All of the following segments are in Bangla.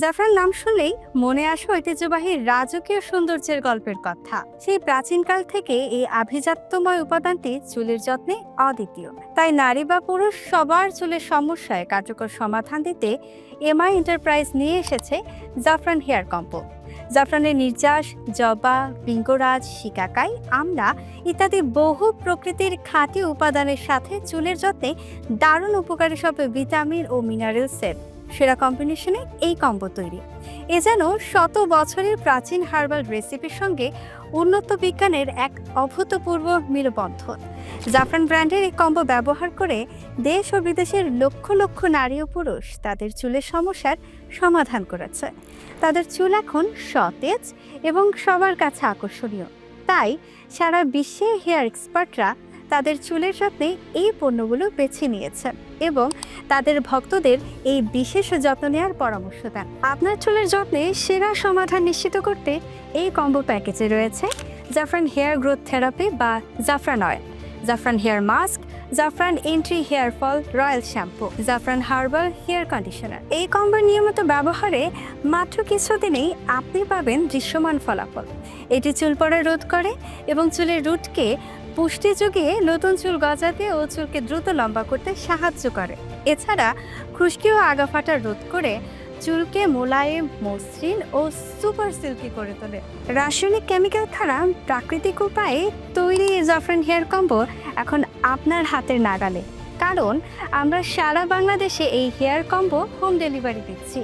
জাফরান নাম শুনলেই মনে আসে ঐতিহ্যবাহী রাজকীয় সৌন্দর্যের গল্পের কথা। সেই প্রাচীনকাল থেকে এই আভিজাত্যময় উপাদানটি চুলের যত্নে অদ্বিতীয়। তাই নারী বা পুরুষ সবার চুলের সমস্যায় কার্যকর সমাধান দিতে এমআই এন্টারপ্রাইজ নিয়ে এসেছে জাফরান হেয়ার কম্পো। জাফরানের নির্যাস, জবা বিঙ্গরাজ শিকাকাই আমলা ইত্যাদি বহু প্রকৃতির খাঁটি উপাদানের সাথে চুলের যত্নে দারুণ উপকারী সব ভিটামিন ও মিনারেলসের সেরা কম্বিনেশনে এই কম্বো তৈরি। এ যেন শত বছরের প্রাচীন হার্বাল রেসিপির সঙ্গে উন্নত বিজ্ঞানের এক অভূতপূর্ব মিলবন্ধন। জাফরান ব্র্যান্ডের এই কম্বো ব্যবহার করে দেশ ও বিদেশের লক্ষ লক্ষ নারী ও পুরুষ তাদের চুলের সমস্যার সমাধান করেছে। তাদের চুল এখন সতেজ এবং সবার কাছে আকর্ষণীয়। তাই সারা বিশ্বে হেয়ার এক্সপার্টরা তাদের চুলের যত্নে এই পণ্যগুলো বেছে নিয়েছেন এবং তাদের ভক্তদের এই বিশেষ যত্ন নেওয়ার পরামর্শ দেন। আপনার চুলের যত্নে সেরা সমাধান নিশ্চিত করতে এই কম্বো প্যাকেজে রয়েছে জাফরান হেয়ার গ্রোথ থেরাপি বা Jafran oil, Jafran hair mask, Jafran anti hair fall royal shampoo, Jafran herbal hair conditioner. এই কম্বোর নিয়মিত ব্যবহারে মাত্র কিছুদিনেই আপনি পাবেন দৃশ্যমান ফলাফল। এটি চুল পড়া রোধ করে এবং চুলের রুটকে পুষ্টি যুগিয়ে নতুন চুল গজাতে ও চুলকে দ্রুত লম্বা করতে সাহায্য করে। এছাড়া খুশকি ও আগা ফাটা রোধ করে চুলকে মোলায়েম, মসৃণ ও সুপার সিল্কি করে তোলে। রাসায়নিক কেমিক্যাল ছাড়া প্রাকৃতিক উপায়ে তৈরি জাফরান হেয়ার কম্বো এখন আপনার হাতের নাগালে। কারণ আমরা সারা বাংলাদেশে এই হেয়ার কম্বো হোম ডেলিভারি দিচ্ছি।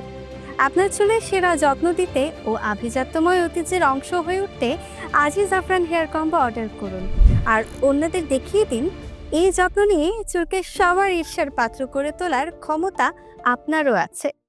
আপনার চুলের সেরা যত্ন দিতে ও আভিজাত্যময় ঐতিহ্যের অংশ হয়ে উঠতে আজই জাফরান হেয়ার কম্বো অর্ডার করুন। আর অন্যদের দেখিয়ে দিন, এই যত্ন নিয়ে চুলকে সবার ঈর্ষার পাত্র করে তোলার ক্ষমতা আপনারও আছে।